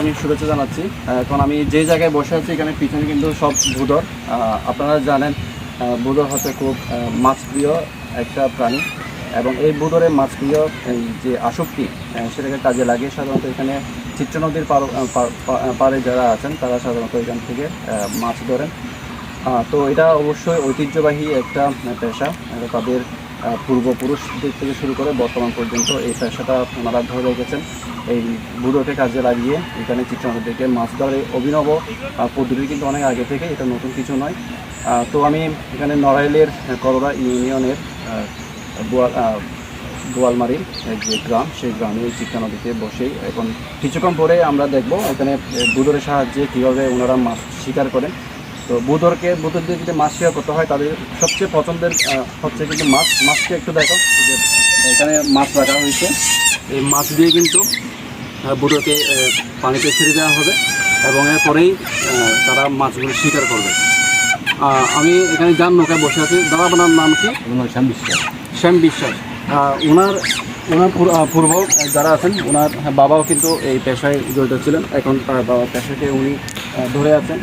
আমি শুভেচ্ছা জানাচ্ছি। এখন আমি যে জায়গায় বসে আছি এখানে পিছনে কিন্তু সব ভুদর আপনারা জানেন ভুদর হচ্ছে খুব আহ, মাছপ্রিয় একটা প্রাণী। এবং এই ভুদরে মাছপ্রিয় এই যে আসক্তি সেটাকে কাজে লাগিয়ে সাধারণত এখানে চিত্র নদীর পাড়ে যারা আছেন তারা সাধারণত এখান থেকে মাছ ধরেন। তো এটা অবশ্যই ঐতিহ্যবাহী একটা পেশা। তাদের পূর্বপুরুষদের থেকে শুরু করে বর্তমান পর্যন্ত এই পেশাটা ওনারা ধরে রেখেছেন। এই বুড়োকে কাজে লাগিয়ে এখানে চিত্রনগর থেকে মাছ ধরে, অভিনব পদ্ধতি কিন্তু অনেক আগে থেকে, এটা নতুন কিছু নয়। তো আমি এখানে নড়াইলের করোড়া ইউনিয়নের বোয়ালমারির যে গ্রাম, সেই গ্রামে চিত্রা নদীতে বসেই এখন কিছুক্ষণ পরে আমরা দেখব এখানে বুদরের সাহায্যে কীভাবে ওনারা মাছ শিকার করেন। তো বুদরকে বুদরদের যদি মাছ শিকার করতে হয় তাদের সবচেয়ে পছন্দের হচ্ছে কিন্তু মাছ। মাছকে একটু দেখো এখানে মাছ রাখা হয়েছে। এই মাছ দিয়ে কিন্তু আহ, পানিতে ছেড়ে দেওয়া হবে এবং এরপরেই তারা মাছগুলো শিকার করবে। আমি এখানে যান নৌকায় বসে আছি দাদা আপনার নাম কি? শ্যাম বিশ্বাস। শ্যাম বিশ্বাস। ওনার ওনার পূর- পূর্ব যারা আছেন ওনার বাবাও কিন্তু এই পেশায় জড়িত ছিলেন। এখন তার বাবার পেশাকে উনি ধরে আছেন।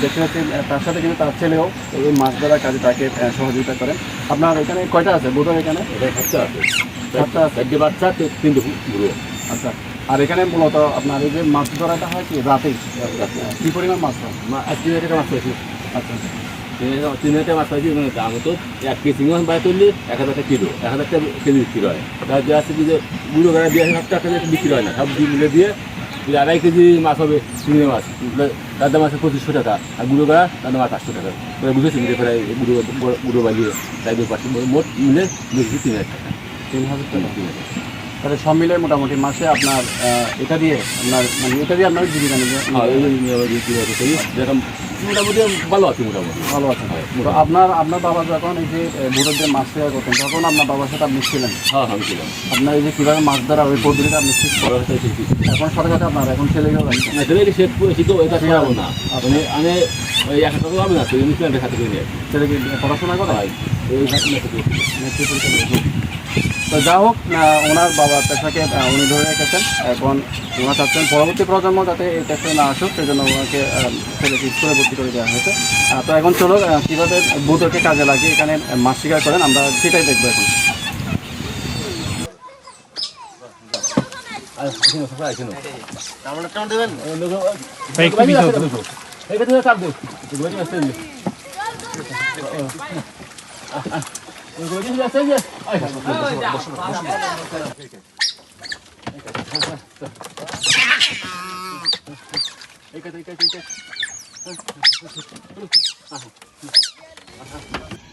দেখতে পাচ্ছেন তার সাথে কিন্তু তার ছেলেও এই মাছ ধরার কাজে তাকে সহযোগিতা করেন। আপনার এখানে কয়টা আছে? বোধহয় এখানে? এটা সাতটা আছে। সাতটা আছে। চারটে বাচ্চা তিনটে বুড়ো। আচ্ছা আর এখানে মূলত আপনার এই যে মাছ ধরাটা হয় কি রাতেই কী পরিমাণ মাছ হয়? মা- তিন হাজার মাছ পাইছি আচ্ছা। তিন হাজার- মাছ পাইছি মানে দাম হতো এক কেজি মাছ বাইরে তুললে এক হাজার টাকা কিলো এক হাজার টাকা কেজি বিক্রি হয়। তার যে আছে যে বুড়ো গাড়া দিয়ে সব টাকা বিক্রি হয় না। সব দিয়ে মিলে দিয়ে যদি আড়াই কেজি মাছ হবে চিংড়ি মাছ দাদা মাছের পঁচিশশো টাকা আর গুঁড়ো গাড়া দাদা মাছ আটশো টাকা। তোরা বুঝেছি মিলে প্রায় গুঁড়ো গুঁড়ো বাজিয়ে তাই দুই মোট মিলে বেশি তিন হাজার টাকা। তিন হাজার টাকা। তাহলে সব মিলে মোটামুটি মাসে আপনার এটা দিয়ে আপনার মানে এটা দিয়ে আপনার জীবিকা নিয়ে হ্যাঁ নিয়ে যেরকম মোটামুটি ভালো আছে মোটামুটি। ভালো আছেন তো আপনার আপনার বাবা যখন এই যে যে মাছ তৈরি করতেন তখন আপনার বাবার সাথে আপনি ছিলেন? হ্যাঁ আমি ছিলাম। আপনার এই যে কীভাবে মাছ ধরা ওই পদ্ধতিটা আপনি ঠিক বড় হতে শিখি এখন সাথে সাথে আপনার এখন ছেলেকেও লাগছে না ছেলে শেখ করে শিখো এটা শেখাবো না। আমি আমি ওই এক টাকা আমি না তুই মিস্ত্রি খাতে করে নিয়ে ছেলেকে পড়াশোনা করা? হয় ওই তো যা হোক ওনার বাবার পেশাকে উনি ধরে রেখেছেন। এখন ওনার চাচ্ছেন পরবর্তী প্রজন্ম যাতে এই পেশায় না আসুক সেজন্য ওনাকে আহ, ছেলেকে স্কুলে ভর্তি করে দেওয়া হয়েছে। আহ, তো এখন চলো কীভাবে বুধকে কাজে লাগিয়ে এখানে মাছ শিকার করেন আমরা সেটাই দেখব এখন। 我进去，进去！哎呀，没事，没事，没事，没事。哎，快，快，快，快！哎，快，快，快，快！啊，啊。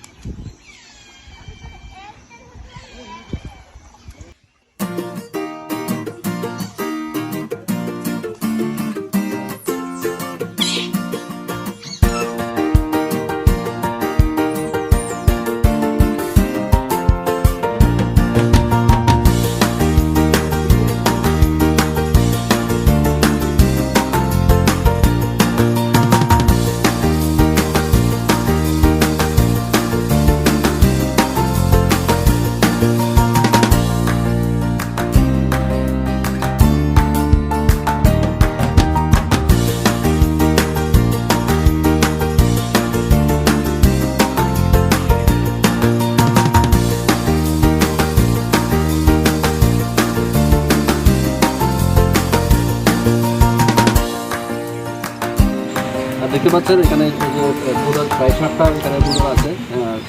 দেখতে পাচ্ছেন এখানে যে, বুড়োর প্রায় এখানে বুড়ো আছে।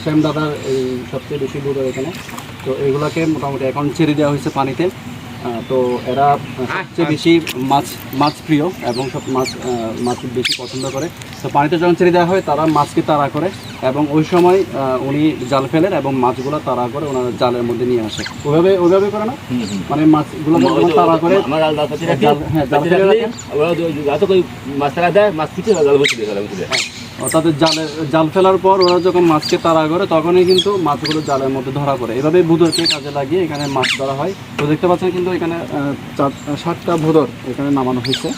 সেম দাদার এই সবচেয়ে বেশি বুড়ো এখানে। তো এগুলাকে মোটামুটি এখন ছেড়ে দেওয়া হয়েছে পানিতে। তো এরা সবচেয়ে বেশি মাছ মাছ প্রিয় এবং সব মাছ মাছ বেশি পছন্দ করে। তো পানিতে যখন ছেড়ে দেওয়া হয় তারা মাছকে তাড়া করে এবং ওই সময় উনি জাল ফেলেন এবং মাছগুলো তাড়া করে ওনার জালের মধ্যে নিয়ে আসে। ওইভাবে ওইভাবে করে না? মানে মাছগুলো তাড়া করে পাচ্ছি জাল- হ্যাঁ, জাল ফেলে রাখেন। মাছ দেয় মাছ কিছু জাল জালে ফেলার পর ওরা যখন মাছকে তাড়া করে, তখনই কিন্তু মাছগুলো জালের মধ্যে ধরা পড়ে। এভাবে ভুদরকে কাজে লাগিয়ে এখানে মাছ ধরা হয়। তো দেখতে পাচ্ছেন কিন্তু এখানে চার সাতটা ভুদর এখানে নামানো হয়েছে।